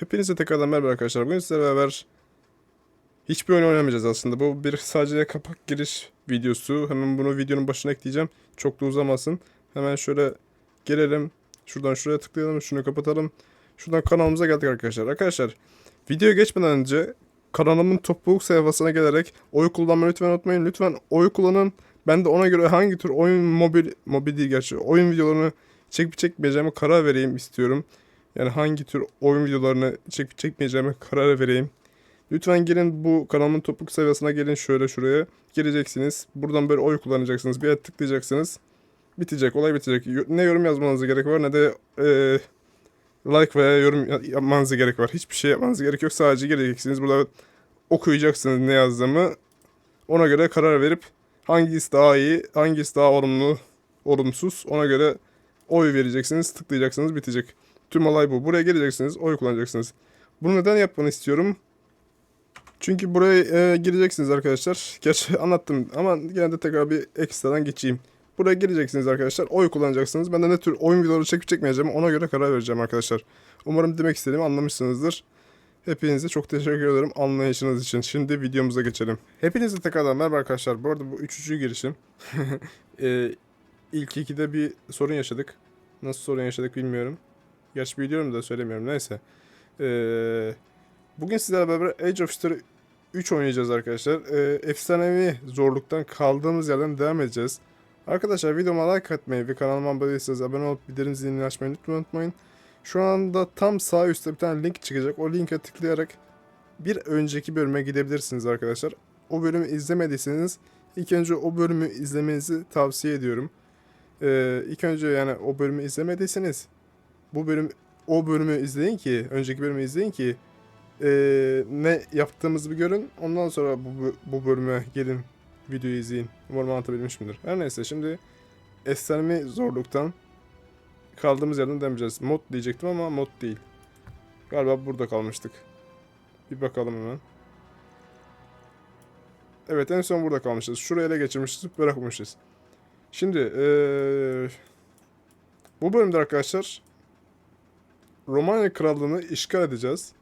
Hepinize tekrardan merhaba arkadaşlar. Bugün sizlerle beraber hiçbir oyun oynamayacağız aslında. Bu bir sadece kapak giriş videosu. Hemen bunu videonun başına ekleyeceğim. Çok da uzamasın. Hemen şöyle gelelim. Şuradan şuraya tıklayalım. Şunu kapatalım. Şuradan kanalımıza geldik arkadaşlar. Arkadaşlar video geçmeden önce kanalımın topluluk sayfasına gelerek oy kullanmayı lütfen unutmayın. Lütfen oy kullanın. Ben de ona göre hangi tür oyun mobil, mobil değil gerçi oyun videolarını çekip çekmeyeceğime karar vereyim istiyorum. Yani hangi tür oyun videolarını çekip çekmeyeceğime karar vereyim. Lütfen gelin bu kanalımın topluluk sayfasına gelin şöyle şuraya. Gireceksiniz. Buradan böyle oy kullanacaksınız. Bir yere tıklayacaksınız. Bitecek. Olay bitecek. Ne yorum yazmanıza gerek var ne de eee, like veya yorum ya- yapmanıza gerek var. Hiçbir şey yapmanıza gerek yok. Sadece geleceksiniz. Burada okuyacaksınız ne yazdığımı. Ona göre karar verip hangisi daha iyi, hangisi daha olumlu, olumsuz ona göre oy vereceksiniz, tıklayacaksınız, bitecek. Tüm olay bu. Buraya geleceksiniz, oy kullanacaksınız. Bunu neden yapmanı istiyorum? Çünkü buraya e, gireceksiniz arkadaşlar. Gerçi anlattım ama gene de tekrar bir ekstradan geçeyim. Buraya gireceksiniz arkadaşlar. Oy kullanacaksınız. Ben de ne tür oyun videoları çekip çekmeyeceğim ona göre karar vereceğim arkadaşlar. Umarım demek istediğimi anlamışsınızdır. Hepinize çok teşekkür ederim anlayışınız için. Şimdi videomuza geçelim. Hepinize tekrardan merhaba arkadaşlar. Bu arada bu üçüncü girişim. e, ilk ikide bir sorun yaşadık. Nasıl sorun yaşadık bilmiyorum. Gerçi biliyorum da söylemiyorum. Neyse. Ee, bugün sizlerle beraber Age of History 3 oynayacağız arkadaşlar. Ee, efsanevi zorluktan kaldığımız yerden devam edeceğiz. Arkadaşlar videoma like atmayı ve kanalıma abone değilseniz abone olup bildirim zilini açmayı lütfen unutmayın. Şu anda tam sağ üstte bir tane link çıkacak. O linke tıklayarak bir önceki bölüme gidebilirsiniz arkadaşlar. O bölümü izlemediyseniz ilk önce o bölümü izlemenizi tavsiye ediyorum. Ee, ilk önce yani o bölümü izlemediyseniz bu bölüm o bölümü izleyin ki önceki bölümü izleyin ki ee, ne yaptığımızı bir görün. Ondan sonra bu, bu bölüme gelin videoyu izleyin. Umarım anlatabilmişimdir. Her neyse şimdi efsanevi zorluktan kaldığımız yerden demeyeceğiz. Mod diyecektim ama mod değil. Galiba burada kalmıştık. Bir bakalım hemen. Evet en son burada kalmışız. Şuraya ele geçirmişiz, bırakmışız. Şimdi ee, bu bölümde arkadaşlar Romanya Krallığı'nı işgal edeceğiz.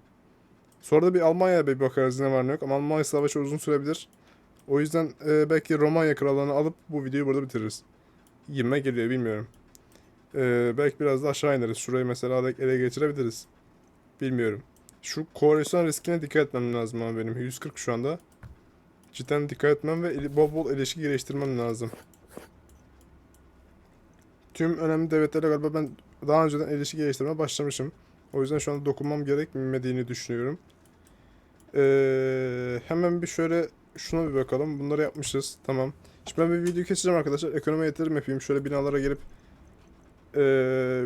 Sonra da bir Almanya'ya bir bakarız ne var ne yok. Ama Almanya savaşı uzun sürebilir. O yüzden e, belki Romanya Krallığı'nı alıp bu videoyu burada bitiririz. Gibime geliyor bilmiyorum. E, belki biraz da aşağı ineriz. Şurayı mesela ele geçirebiliriz. Bilmiyorum. Şu koalisyon riskine dikkat etmem lazım ama benim. 140 şu anda. Cidden dikkat etmem ve bol bol ilişki geliştirmem lazım. Tüm önemli devletlerle galiba ben daha önceden ilişki geliştirmeye başlamışım. O yüzden şu anda dokunmam gerekmediğini düşünüyorum. Ee, hemen bir şöyle şuna bir bakalım. Bunları yapmışız. Tamam. Şimdi ben bir video keseceğim arkadaşlar. Ekonomi yatırım yapayım. Şöyle binalara gelip ee,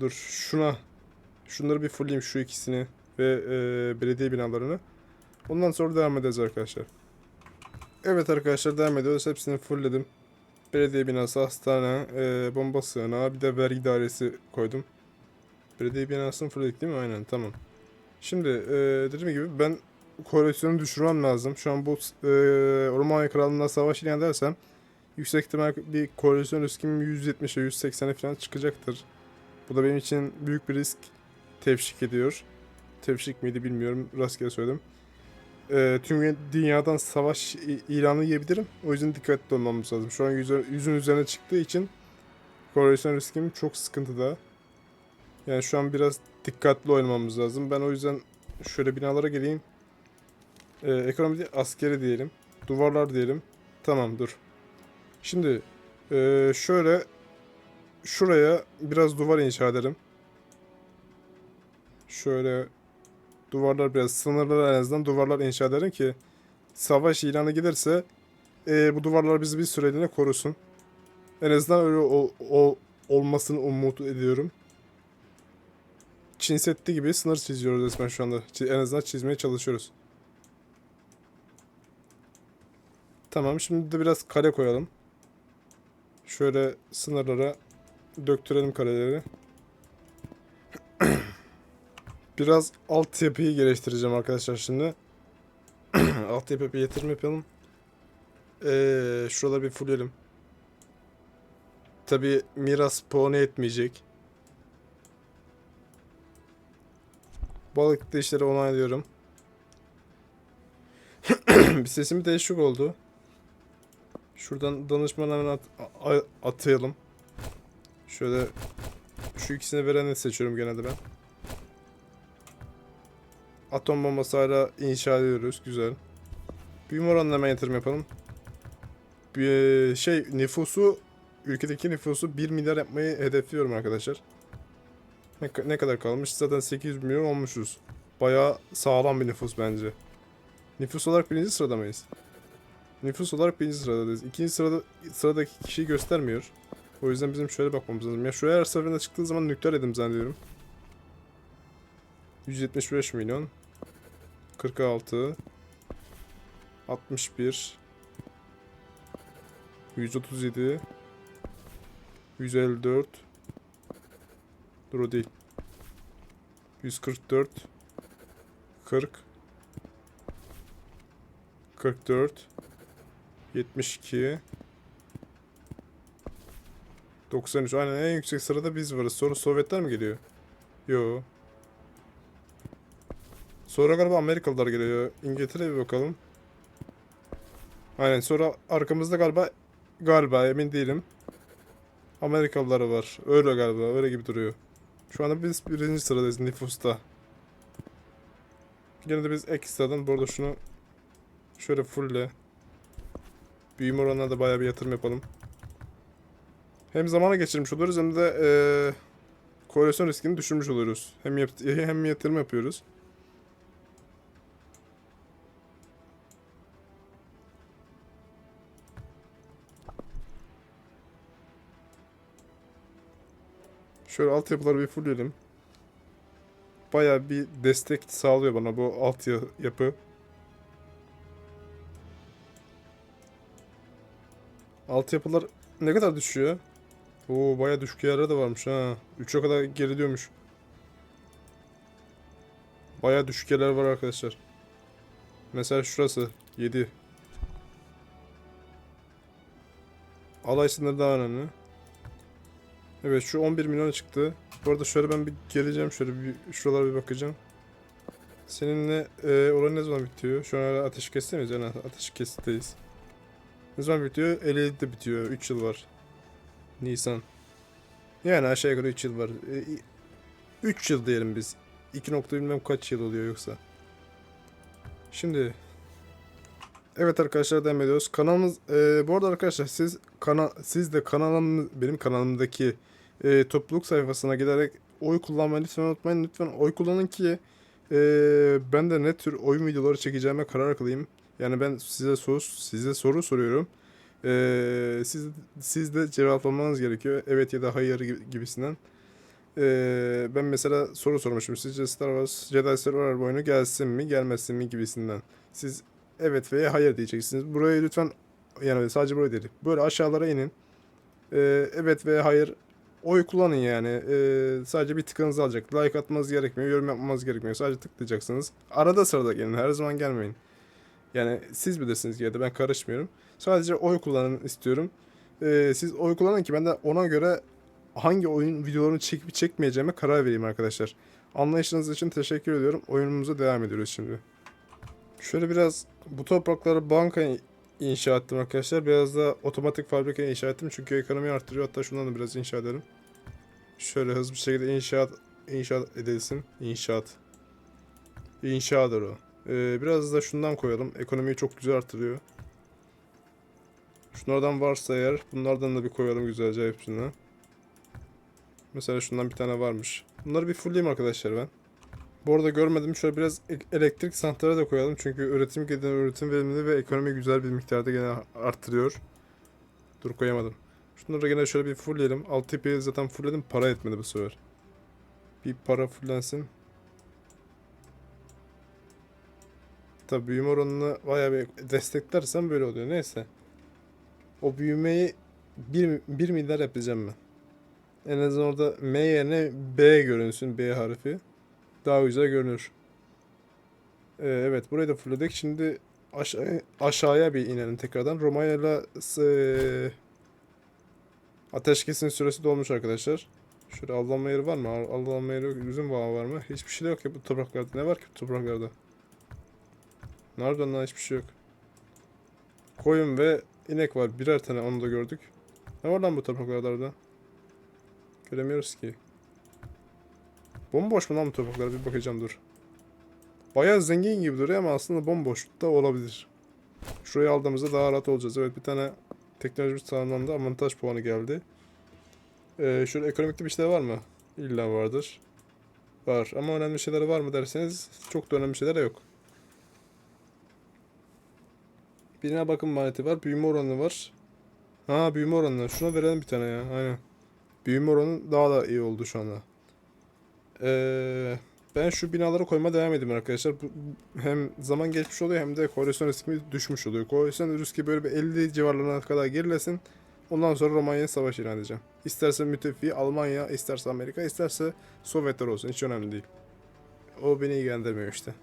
dur şuna şunları bir fullleyeyim şu ikisini ve ee, belediye binalarını. Ondan sonra devam edeceğiz arkadaşlar. Evet arkadaşlar devam ediyoruz. Hepsini fullledim. Belediye binası, hastane, ee, bomba sığınağı, bir de vergi dairesi koydum. Belediye binasını fullledik değil mi? Aynen tamam. Şimdi ee, dediğim gibi ben koalisyonu düşürmem lazım. Şu an bu ee, Romanya Krallığı'na savaş ilan edersem yüksek ihtimal bir koalisyon riskim 170'e 180'e falan çıkacaktır. Bu da benim için büyük bir risk tevşik ediyor. Tevşik miydi bilmiyorum. Rastgele söyledim. Ee, tüm dünyadan savaş ilanı yiyebilirim. O yüzden dikkatli olmamız lazım. Şu an yüzü- yüzün üzerine çıktığı için koalisyon riskim çok sıkıntıda. Yani şu an biraz dikkatli oynamamız lazım. Ben o yüzden şöyle binalara geleyim. Ee, ekonomi değil, askeri diyelim. Duvarlar diyelim. Tamam dur. Şimdi ee, şöyle şuraya biraz duvar inşa ederim. Şöyle duvarlar biraz sınırları en azından duvarlar inşa ederim ki savaş ilanı gelirse ee, bu duvarlar bizi bir süreliğine korusun. En azından öyle o, o olmasını umut ediyorum. Çin Seddi gibi sınır çiziyoruz resmen şu anda. En azından çizmeye çalışıyoruz. Tamam şimdi de biraz kare koyalım. Şöyle sınırlara döktürelim kareleri. Biraz altyapıyı geliştireceğim arkadaşlar şimdi. altyapı bir yatırım yapalım. Ee, şuraları bir fullleyelim. Tabi miras puanı etmeyecek. Balıklı işleri onaylıyorum. bir sesimi değişik oldu. Şuradan danışman hemen at, atayalım. Şöyle şu ikisini vereni seçiyorum genelde ben. Atom bombası hala inşa ediyoruz. Güzel. Büyüme oranına hemen yatırım yapalım. Bir şey nüfusu ülkedeki nüfusu 1 milyar yapmayı hedefliyorum arkadaşlar. Ne, ne kadar kalmış? Zaten 800 milyon olmuşuz. Bayağı sağlam bir nüfus bence. Nüfus olarak birinci sırada mıyız? Nüfus olarak birinci sıradayız. İkinci sırada sıradaki kişiyi göstermiyor. O yüzden bizim şöyle bakmamız lazım. Ya şu her seferinde çıktığı zaman nükleer edim zannediyorum. 175 milyon. 46. 61. 137. 154. Dur o değil. 144. 40. 44. 72. 93. Aynen en yüksek sırada biz varız. Sonra Sovyetler mi geliyor? Yo. Sonra galiba Amerikalılar geliyor. İngiltere'ye bir bakalım. Aynen sonra arkamızda galiba galiba emin değilim. Amerikalılar var. Öyle galiba. Öyle gibi duruyor. Şu anda biz birinci sıradayız nüfusta. Gene de biz ekstradan bu arada şunu şöyle fullle büyüme oranına da bayağı bir yatırım yapalım. Hem zamana geçirmiş oluruz hem de eee koalisyon riskini düşürmüş oluruz. Hem yap- hem yatırım yapıyoruz. Şöyle altyapıları bir fullleyelim. Bayağı bir destek sağlıyor bana bu altyapı. Altyapılar ne kadar düşüyor? Oo bayağı düşük yerler de varmış ha. 3'e kadar geriliyormuş. Bayağı düşük yerler var arkadaşlar. Mesela şurası 7. Alay sınırı daha önemli. Evet şu 11 milyon çıktı. Bu arada şöyle ben bir geleceğim şöyle bir şuralara bir bakacağım. Seninle e, olay ne zaman bitiyor? Şu an hala ateş kesti miyiz? Yani ateş kestideyiz. Ne zaman bitiyor? 57'de bitiyor. 3 yıl var. Nisan. Yani aşağı yukarı 3 yıl var. 3 yıl diyelim biz. 2 nokta bilmem kaç yıl oluyor yoksa. Şimdi Evet arkadaşlar devam ediyoruz. Kanalımız e, bu arada arkadaşlar siz kana siz de kanalım benim kanalımdaki e, topluluk sayfasına giderek oy kullanmayı lütfen unutmayın. Lütfen oy kullanın ki e, ben de ne tür oyun videoları çekeceğime karar kılayım. Yani ben size soru size soru soruyorum. E, siz siz de cevaplamanız gerekiyor. Evet ya da hayır gibi- gibisinden. E, ben mesela soru sormuşum. Sizce Star Wars Jedi Survivor oyunu gelsin mi gelmesin mi gibisinden. Siz evet veya hayır diyeceksiniz. Burayı lütfen yani sadece burayı değil. Böyle aşağılara inin. Ee, evet veya hayır oy kullanın yani. Ee, sadece bir tıkınızı alacak. Like atmanız gerekmiyor, yorum yapmanız gerekmiyor. Sadece tıklayacaksınız. Arada sırada gelin. Her zaman gelmeyin. Yani siz bilirsiniz ya da ben karışmıyorum. Sadece oy kullanın istiyorum. Ee, siz oy kullanın ki ben de ona göre hangi oyun videolarını çekip çekmeyeceğime karar vereyim arkadaşlar. Anlayışınız için teşekkür ediyorum. Oyunumuza devam ediyoruz şimdi. Şöyle biraz bu topraklara banka inşa ettim arkadaşlar. Biraz da otomatik fabrika inşa ettim. Çünkü ekonomiyi arttırıyor. Hatta şundan da biraz inşa edelim. Şöyle hızlı bir şekilde inşaat inşaat edilsin. İnşaat. İnşaadır o. Ee, biraz da şundan koyalım. Ekonomiyi çok güzel arttırıyor. Şunlardan varsa eğer bunlardan da bir koyalım güzelce hepsine. Mesela şundan bir tane varmış. Bunları bir fullleyeyim arkadaşlar ben. Bu arada görmedim. Şöyle biraz elektrik santrali de koyalım. Çünkü üretim giden üretim verimli ve ekonomi güzel bir miktarda gene arttırıyor. Dur koyamadım. Şunları gene şöyle bir fullleyelim. Alt tepeyi zaten fullledim. Para etmedi bu sefer. Bir para fullensin. Tabi büyüme oranını bayağı bir desteklersem böyle oluyor. Neyse. O büyümeyi 1, 1 milyar yapacağım ben. En azından orada M yerine B görünsün. B harfi daha güzel görünür. Ee, evet burayı da fullledik. Şimdi aşağı, aşağıya bir inelim tekrardan. Romanya'yla e, ateşkesin süresi dolmuş arkadaşlar. Şöyle avlanma yeri var mı? Av- Avlanma yeri yok. Üzüm bağı var mı? Hiçbir şey yok ya bu topraklarda. Ne var ki bu topraklarda? Nereden lan hiçbir şey yok. Koyun ve inek var. Birer tane onu da gördük. Ne var lan bu topraklarda? Göremiyoruz ki. Bomboş mu lan bu topraklar? Bir bakacağım dur. Bayağı zengin gibi duruyor ama aslında bomboş da olabilir. Şurayı aldığımızda daha rahat olacağız. Evet bir tane teknoloji sağlamda avantaj puanı geldi. Ee, şöyle ekonomikte bir şeyler var mı? İlla vardır. Var ama önemli şeyler var mı derseniz çok da önemli şeyler yok. Birine bakım maliyeti var. Büyüme oranı var. Ha büyüme oranı. Şuna verelim bir tane ya. Aynen. Büyüme oranı daha da iyi oldu şu anda. Ee, ben şu binaları koymaya devam edeyim arkadaşlar. Bu, hem zaman geçmiş oluyor hem de koalisyon riskimiz düşmüş oluyor. Koalisyon riski böyle bir 50 civarlarına kadar gerilesin. Ondan sonra Romanya'ya savaş ilan edeceğim. İsterse müttefiği Almanya, isterse Amerika, isterse Sovyetler olsun. Hiç önemli değil. O beni ilgilendirmiyor işte.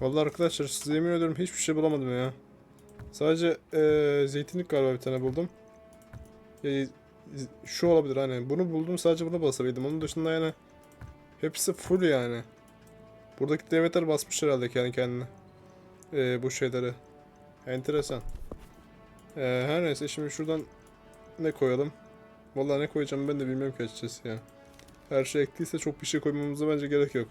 Vallahi arkadaşlar size yemin ediyorum hiçbir şey bulamadım ya. Sadece eee zeytinlik galiba bir tane buldum. Ya, şu olabilir hani bunu buldum sadece bunu basabildim. Onun dışında yani hepsi full yani. Buradaki devletler basmış herhalde kendi kendine. Eee, bu şeyleri. Enteresan. Eee, her neyse şimdi şuradan ne koyalım? Vallahi ne koyacağım ben de bilmiyorum ki açıkçası ya. Her şey ekliyse çok bir şey koymamıza bence gerek yok.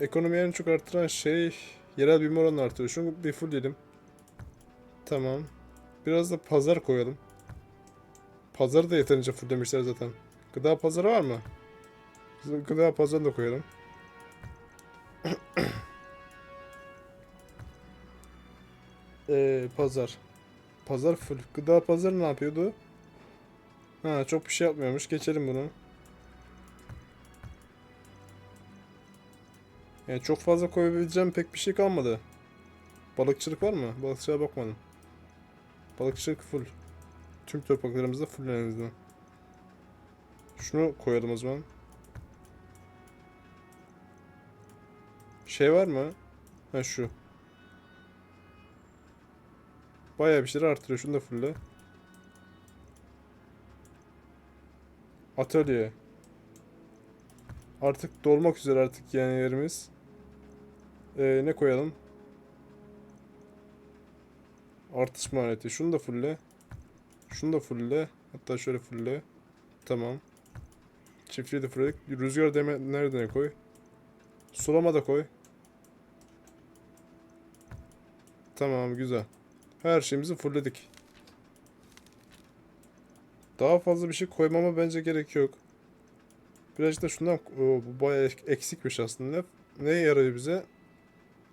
Ekonomiyi en çok arttıran şey yerel büyüme oranını artırıyor. Şunu bir full diyelim. Tamam. Biraz da pazar koyalım. Pazarı da yeterince full demişler zaten. Gıda pazarı var mı? Biz gıda pazarını da koyalım. Ee, pazar. Pazar full. Gıda pazarı ne yapıyordu? Ha çok bir şey yapmıyormuş. Geçelim bunu. Yani çok fazla koyabileceğim pek bir şey kalmadı. Balıkçılık var mı? Balıkçılığa bakmadım. Balıkçılık full. Tüm topraklarımızda full en azından. Şunu koyalım o zaman. Şey var mı? Ha şu. Bayağı bir şeyler artırıyor. Şunu da fulle. Atölye. Artık dolmak üzere artık yani yerimiz. Ee, ne koyalım? Artış maliyeti. Şunu da fulle. Şunu da fulle. Hatta şöyle fulle. Tamam. Çiftliği de fulledik. Rüzgar deme nereden koy? Sulama da koy. Tamam güzel. Her şeyimizi fullledik. Daha fazla bir şey koymama bence gerek yok. Birazcık da şundan bu bayağı ek- eksikmiş aslında. Ne yarıyor bize?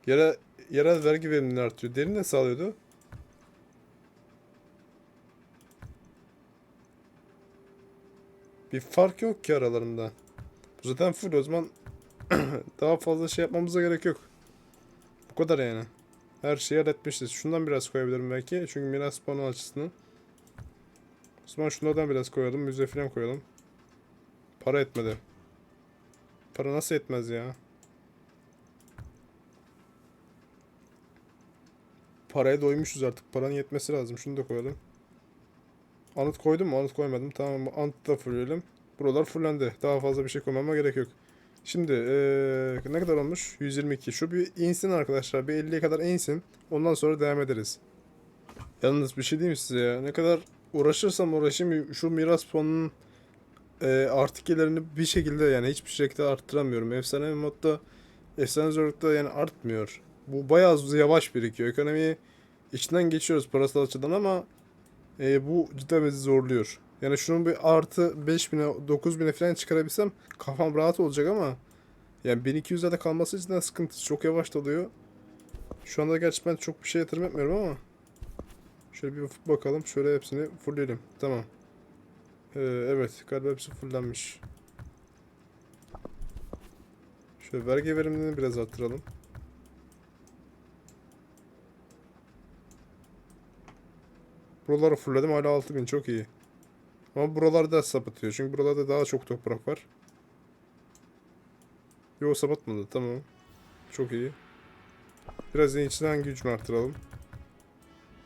Yere, yerel vergi verimini artıyor. Deri ne sağlıyordu? Bir fark yok ki aralarında. Zaten full o zaman daha fazla şey yapmamıza gerek yok. Bu kadar yani. Her şeyi halletmişiz. Şundan biraz koyabilirim belki. Çünkü miras puanı açısından. O zaman şunlardan biraz koyalım. Müze falan koyalım. Para etmedi. Para nasıl etmez ya? Paraya doymuşuz artık. Paranın yetmesi lazım. Şunu da koyalım. Anıt koydum mu? Anıt koymadım. Tamam anıt da fullleyelim. Buralar fullendi. Daha fazla bir şey koymama gerek yok. Şimdi eee, ne kadar olmuş? 122. Şu bir insin arkadaşlar. Bir 50'ye kadar insin. Ondan sonra devam ederiz. Yalnız bir şey diyeyim size ya. Ne kadar uğraşırsam uğraşayım şu miras puanının e, artikelerini bir şekilde yani hiçbir şekilde arttıramıyorum. Efsane modda efsane zorlukta yani artmıyor. Bu bayağı yavaş birikiyor. Ekonomiyi içinden geçiyoruz parasal açıdan ama e, bu cidden bizi zorluyor. Yani şunun bir artı 5000'e 9000'e falan çıkarabilsem kafam rahat olacak ama yani 1200'lerde kalması cidden sıkıntı. Çok yavaş dalıyor. Şu anda gerçi ben çok bir şey yatırım etmiyorum ama şöyle bir bakalım. Şöyle hepsini fullleyelim. Tamam. Ee, evet galiba hepsi fullenmiş. Şöyle vergi verimini biraz arttıralım. Buraları fullledim hala 6000 çok iyi. Ama buralarda sapıtıyor çünkü buralarda daha çok toprak var. Yok sapıtmadı tamam. Çok iyi. Biraz içinden gücünü arttıralım.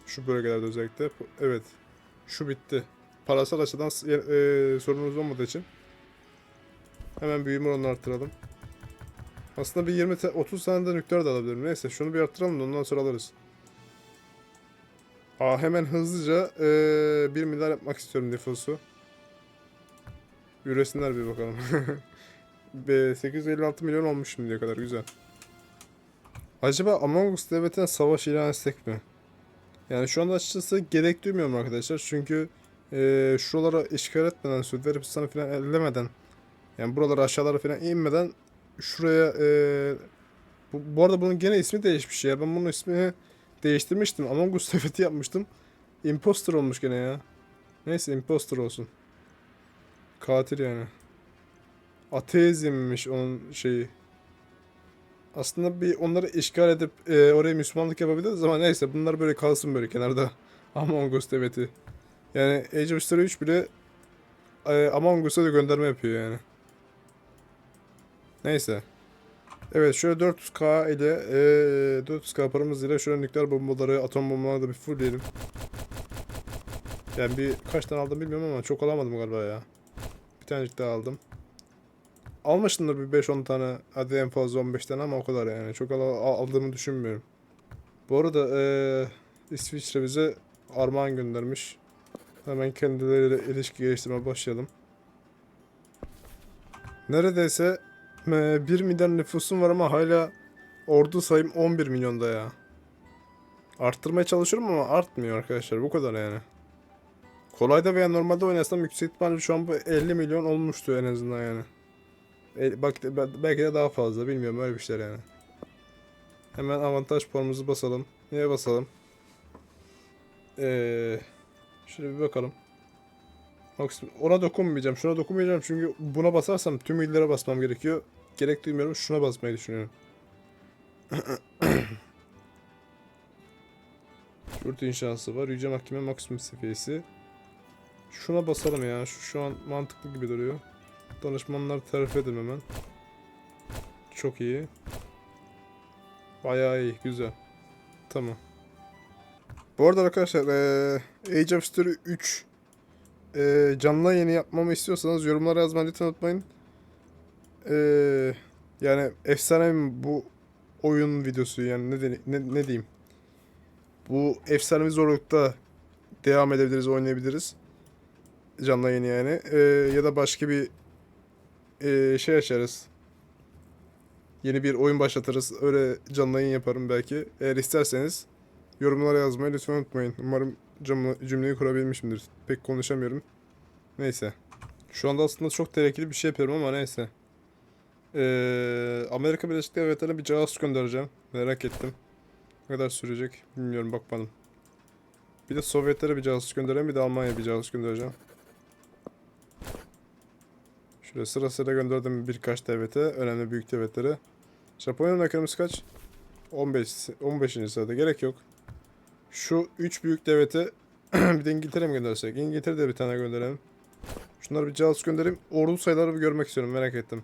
Şu bölgelerde özellikle. Evet. Şu bitti. Parasal açıdan s- e, sorunumuz olmadığı için Hemen büyüme oranını arttıralım. Aslında bir 20 te- 30 tane de nükleer de alabilirim. Neyse şunu bir arttıralım da ondan sonra alırız. Aa, hemen hızlıca eee 1 milyar yapmak istiyorum nüfusu. Üresinler bir bakalım. Be- 856 milyon olmuş şimdiye kadar güzel. Acaba Among Us devletine savaş ilan etsek mi? Yani şu anda açıkçası gerek duymuyorum arkadaşlar. Çünkü eee şuralara işgal etmeden, Suudi Arabistan'ı falan ellemeden yani buralara aşağılara falan inmeden şuraya eee bu, bu arada bunun gene ismi değişmiş ya. Ben bunun ismini değiştirmiştim. Among Us devleti yapmıştım. Imposter olmuş gene ya. Neyse imposter olsun. Katil yani. Ateizmmiş onun şeyi. Aslında bir onları işgal edip e, oraya Müslümanlık yapabiliriz ama neyse bunlar böyle kalsın böyle kenarda. Among Us devleti. Yani Age of History 3 bile e, Among Us'a da gönderme yapıyor yani. Neyse. Evet şöyle 400k ile e, 400k paramız ile şöyle nükleer bombaları, atom bombaları da bir fullleyelim. Yani bir kaç tane aldım bilmiyorum ama çok alamadım galiba ya. Bir tanecik daha aldım. Almışımdır bir 5-10 tane. Hadi en fazla 15 tane ama o kadar yani. Çok al- al- aldığımı düşünmüyorum. Bu arada eee İsviçre bize armağan göndermiş. Hemen kendileriyle ilişki geliştirmeye başlayalım. Neredeyse 1 milyon nüfusum var ama hala ordu sayım 11 milyonda ya. Arttırmaya çalışıyorum ama artmıyor arkadaşlar. Bu kadar yani. Kolayda veya normalde oynasam yüksek ihtimalle şu an bu 50 milyon olmuştu en azından yani. E, bak be- belki de daha fazla bilmiyorum öyle bir şeyler yani. Hemen avantaj puanımızı basalım. Niye basalım? Ee, şöyle bir bakalım. Bak ona dokunmayacağım. Şuna dokunmayacağım çünkü buna basarsam tüm illere basmam gerekiyor. Gerek duymuyorum. Şuna basmayı düşünüyorum. Yurt inşası var. Yüce Mahkeme maksimum seviyesi. Şuna basalım ya. Şu, şu an mantıklı gibi duruyor. Danışmanlar terfi edin hemen. Çok iyi. Bayağı iyi. Güzel. Tamam. Bu arada arkadaşlar eee Age of History 3 eee canlı yayını yapmamı istiyorsanız yorumlara yazmayı lütfen unutmayın. Eee yani efsane bu oyun videosu yani ne, de- ne, ne diyeyim. Bu efsanevi zorlukta devam edebiliriz, oynayabiliriz. Canlı yayını yani. Eee, ya da başka bir eee, şey açarız. Yeni bir oyun başlatırız. Öyle canlı yayın yaparım belki. Eğer isterseniz yorumlara yazmayı lütfen unutmayın. Umarım cümle- cümleyi kurabilmişimdir. Pek konuşamıyorum. Neyse. Şu anda aslında çok tehlikeli bir şey yapıyorum ama neyse. Eee, Amerika Birleşik Devletleri'ne bir casus göndereceğim. Merak ettim. Ne kadar sürecek bilmiyorum bakmadım. Bir de Sovyetlere bir casus göndereceğim. Bir de Almanya'ya bir casus göndereceğim. Şöyle sıra sıra gönderdim birkaç devlete. Önemli büyük devletlere. Japonya'nın ekonomisi kaç? 15, 15. sırada. Gerek yok. Şu 3 büyük devlete bir de İngiltere mi göndersek? İngiltere'de bir tane gönderelim. Şunları bir casus göndereyim. Ordu sayıları bir görmek istiyorum. Merak ettim.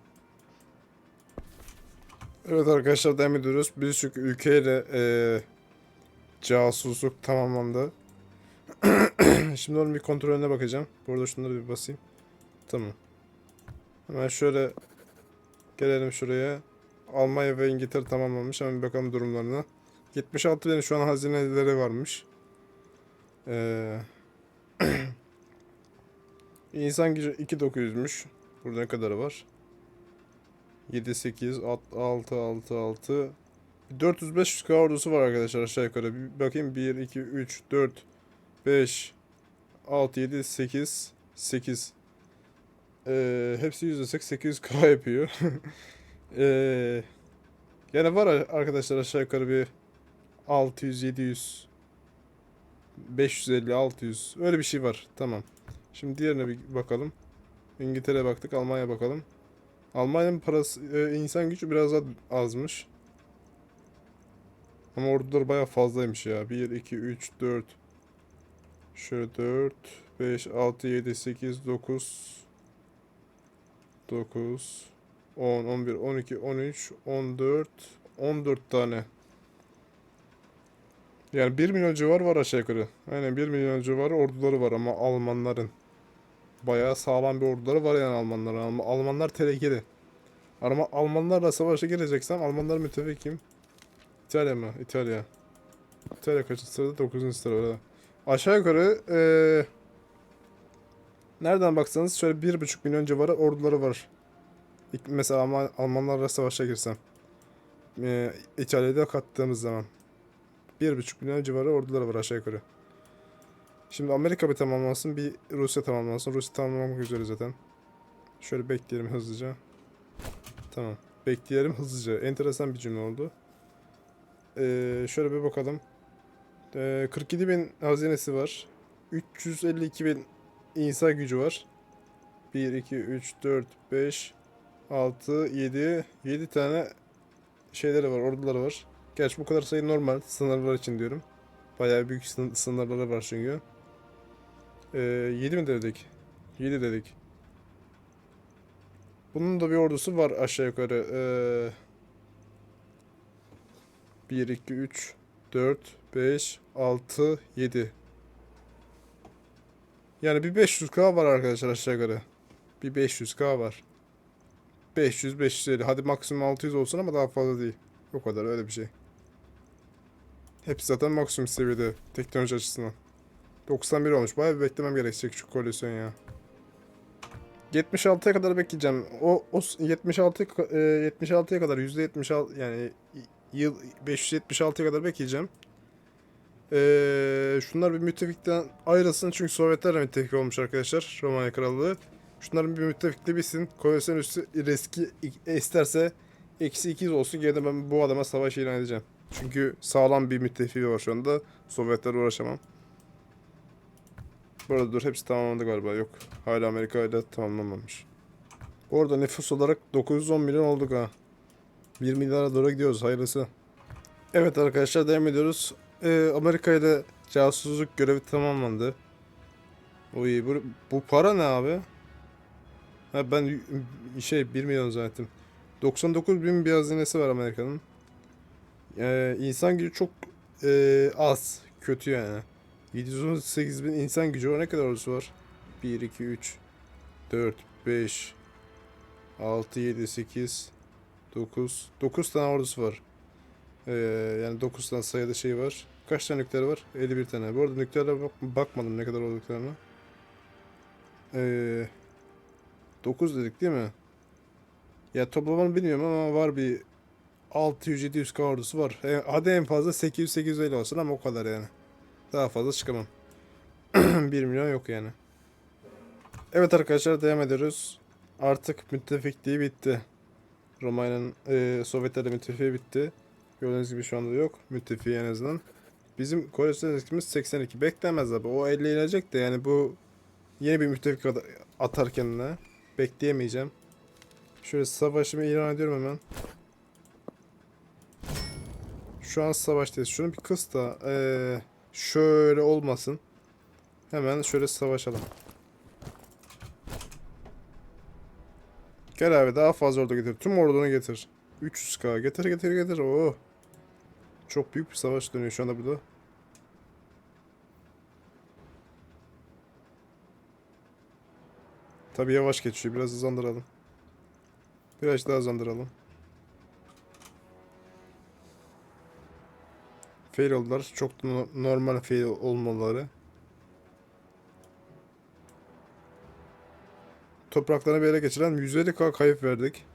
Evet arkadaşlar devam ediyoruz. Birçok ülkeyle eee casusluk tamamlandı. Şimdi onun bir kontrolüne bakacağım. Bu arada şunları bir basayım. Tamam. Hemen şöyle gelelim şuraya. Almanya ve İngiltere tamamlamış. Hemen bir bakalım durumlarına. 76 bin şu an hazineleri varmış. Ee, insan gücü 2900'müş. Burada ne kadarı var? 7, 8, 6, 6, 6. 400-500 k ordusu var arkadaşlar aşağı yukarı. Bir bakayım 1, 2, 3, 4, 5, 6, 7, 8, 8. Ee, hepsi %8 800k yapıyor. ee, yani var arkadaşlar aşağı yukarı bir 600, 700, 550, 600 öyle bir şey var. Tamam. Şimdi diğerine bir bakalım. İngiltere'ye baktık, Almanya bakalım. Almanya'nın parası, e, insan gücü biraz daha azmış. Ama orduları bayağı fazlaymış ya. 1, 2, 3, 4. Şöyle 4, 5, 6, 7, 8, 9, 9, 10, 11, 12, 13, 14, 14 tane. Yani 1 milyon civar var aşağı yukarı. Aynen 1 milyon civarı orduları var ama Almanların. Bayağı sağlam bir orduları var yani Almanların. Ama Almanlar tehlikeli. Arma, Almanlarla savaşa gireceksem Almanlar müttefikim. İtalya mı? İtalya. İtalya kaçıncı sırada? 9. sırada. Aşağı yukarı eee nereden baksanız şöyle 1,5 milyon civarı orduları var. İlk- Mesela Alman, Almanlarla savaşa girsem. Eee İtalya'da kattığımız zaman. 1,5 milyon civarı orduları var aşağı yukarı. Şimdi Amerika bir tamamlansın, bir Rusya tamamlansın. Rusya tamamlamak üzere zaten. Şöyle bekleyelim hızlıca. Tamam. Bekleyelim hızlıca. Enteresan bir cümle oldu. Ee, şöyle bir bakalım. Ee, 47 bin hazinesi var. 352 bin insan gücü var. 1, 2, 3, 4, 5, 6, 7. 7 tane şeyleri var, orduları var. Gerçi bu kadar sayı normal. Sınırlar için diyorum. Bayağı büyük sın- sınırları var çünkü. Ee, 7 mi dedik? 7 dedik. Bunun da bir ordusu var aşağı yukarı. Ee, 1, 2, 3, 4, 5, 6, 7. Yani bir 500k var arkadaşlar aşağı yukarı. Bir 500k var. 500, 550. Hadi maksimum 600 olsun ama daha fazla değil. O kadar öyle bir şey. Hepsi zaten maksimum seviyede teknoloji açısından. 91 olmuş. Bayağı bir beklemem gerekecek şu koalisyon ya. 76'ya kadar bekleyeceğim. O, o s- 76 ka- e, 76'ya kadar %76 yani yıl 576'ya kadar bekleyeceğim. Ee, şunlar bir müttefikten ayrılsın çünkü Sovyetlerle müttefik olmuş arkadaşlar Romanya Krallığı. Şunların bir müttefikliği bitsin. Koalisyon üstü riski isterse eksi 200 olsun gene de ben bu adama savaş ilan edeceğim. Çünkü sağlam bir müttefiği var şu anda. Sovyetlerle uğraşamam. Bu arada dur hepsi tamamlandı galiba. Yok. Hala Amerika ile tamamlanmamış. Bu arada nüfus olarak 910 milyon olduk ha. 1 milyara doğru gidiyoruz. Hayırlısı. Evet arkadaşlar devam ediyoruz. Ee, Amerika ile casusluk görevi tamamlandı. Oy bu, bu para ne abi? Ha ben şey 1 milyon zannettim. 99 bin bir hazinesi var Amerika'nın. Ee, insan gücü çok ee, az. Kötü yani. 718 bin insan gücü var. Ne kadar ordusu var? 1, 2, 3, 4, 5, 6, 7, 8, 9. 9 tane ordusu var. Ee, yani 9 tane sayıda şey var. Kaç tane nükleer var? 51 tane. Bu arada nükleere bak bakmadım ne kadar olduklarına. Ee, 9 dedik değil mi? Ya toplamını bilmiyorum ama var bir 600-700 k ordusu var. E, hadi en fazla 800-850 olsun ama o kadar yani. Daha fazla çıkamam. 1 milyon yok yani. Evet arkadaşlar devam ediyoruz. Artık müttefikliği bitti. Romanya'nın e, Sovyetlerle müttefiği bitti. Gördüğünüz gibi şu anda yok. Müttefiği en azından. Bizim koalisyon riskimiz 82. Beklemez abi. O 50 inecek de yani bu yeni bir müttefik at- atar kendine. Bekleyemeyeceğim. Şöyle savaşımı ilan ediyorum hemen. Şu an savaştayız. Şunu bir kıs da eee, şöyle olmasın. Hemen şöyle savaşalım. Gel abi daha fazla ordu getir. Tüm ordunu getir. 300k getir getir getir. Oo. Çok büyük bir savaş dönüyor şu anda burada. Tabi yavaş geçiyor. Biraz hızlandıralım. Biraz daha hızlandıralım. Fail oldular. Çok normal fail olmaları. Topraklarına bir ele geçiren 150k kayıp verdik.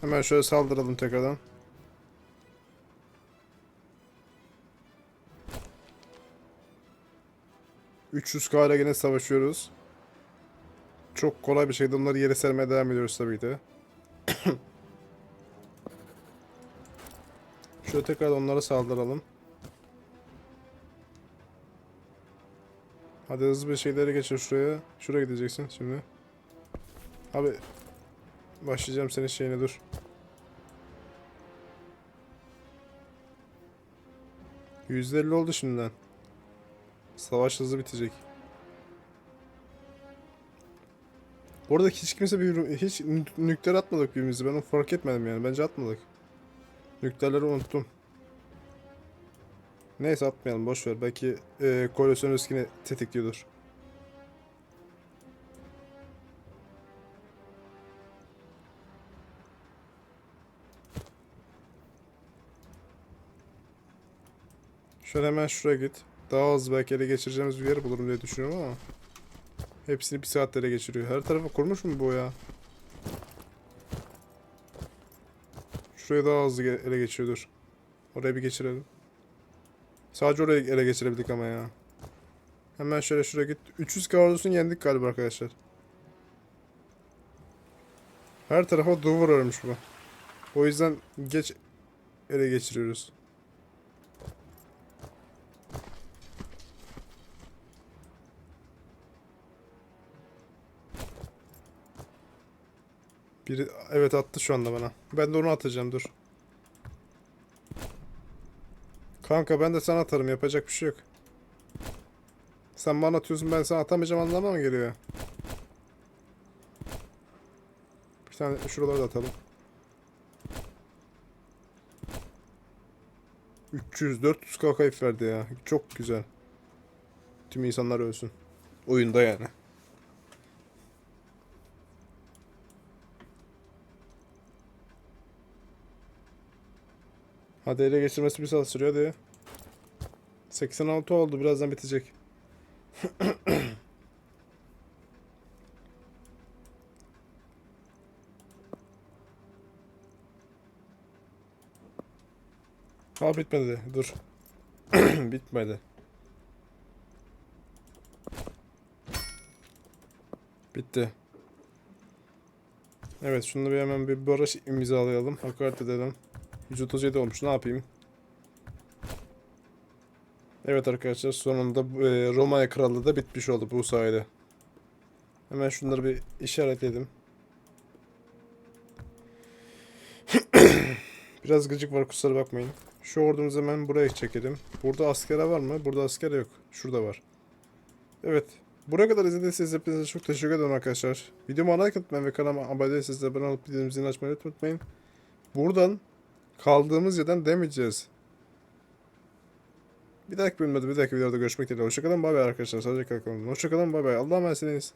Hemen şöyle saldıralım tekrardan. ...300k ile yine savaşıyoruz. Çok kolay bir şekilde onları yere sermeye devam ediyoruz tabii de. Şöyle tekrar onlara saldıralım. Hadi hızlı bir şeyleri geçir şuraya. Şuraya gideceksin şimdi. Abi başlayacağım senin şeyine dur. %50 oldu şimdiden. Savaş hızlı bitecek. Bu arada hiç kimse bir hiç nü- nükleer atmadık birbirimizi. Ben onu fark etmedim yani. Bence atmadık. Nükleerleri unuttum. Neyse atmayalım boş ver. Belki e, koalisyon riskini tetikliyordur. Şöyle hemen şuraya git. Daha hızlı belki ele geçireceğimiz bir yer bulurum diye düşünüyorum ama. Hepsini bir saatte ele geçiriyor. Her tarafı kurmuş mu bu ya? Şuraya daha hızlı ele geçiyordur. Oraya bir geçirelim. Sadece oraya ele geçirebildik ama ya. Hemen şöyle şuraya git. 300 ordusunu yendik galiba arkadaşlar. Her tarafa duvar örmüş bu. O yüzden geç ele geçiriyoruz. Biri evet attı şu anda bana. Ben de onu atacağım dur. Kanka ben de sana atarım yapacak bir şey yok. Sen bana atıyorsun ben sana atamayacağım anlamına mı geliyor? Bir tane şuraları da atalım. 300 400 k verdi ya. Çok güzel. Tüm insanlar ölsün. Oyunda yani. Hadi ele geçirmesi bir saat sürüyor hadi. 86 oldu birazdan bitecek. Ha bitmedi. Dur. Bitmedi. Bitti. Evet şunu bir hemen bir barış imzalayalım. Hakaret edelim. 137 olmuş. Ne yapayım? Evet arkadaşlar sonunda e, Romanya Krallığı da bitmiş oldu bu sayede. Hemen şunları bir işaretledim. Biraz gıcık var kusura bakmayın. Şu ordumuzu hemen buraya çekelim. Burada askere var mı? Burada askere yok. Şurada var. Evet. Buraya kadar izlediyseniz hepinize çok teşekkür ederim arkadaşlar. Videomu like atmayı ve kanalıma abone değilseniz de abone olup bildirim zilini açmayı unutmayın. Buradan kaldığımız yerden demeyeceğiz. Bir dahaki bölümde bir dahaki videoda görüşmek dileğiyle. Hoşçakalın bay bay arkadaşlar. Sadece kalkalım. Hoşçakalın bay bay. Allah'a emanetsiniz.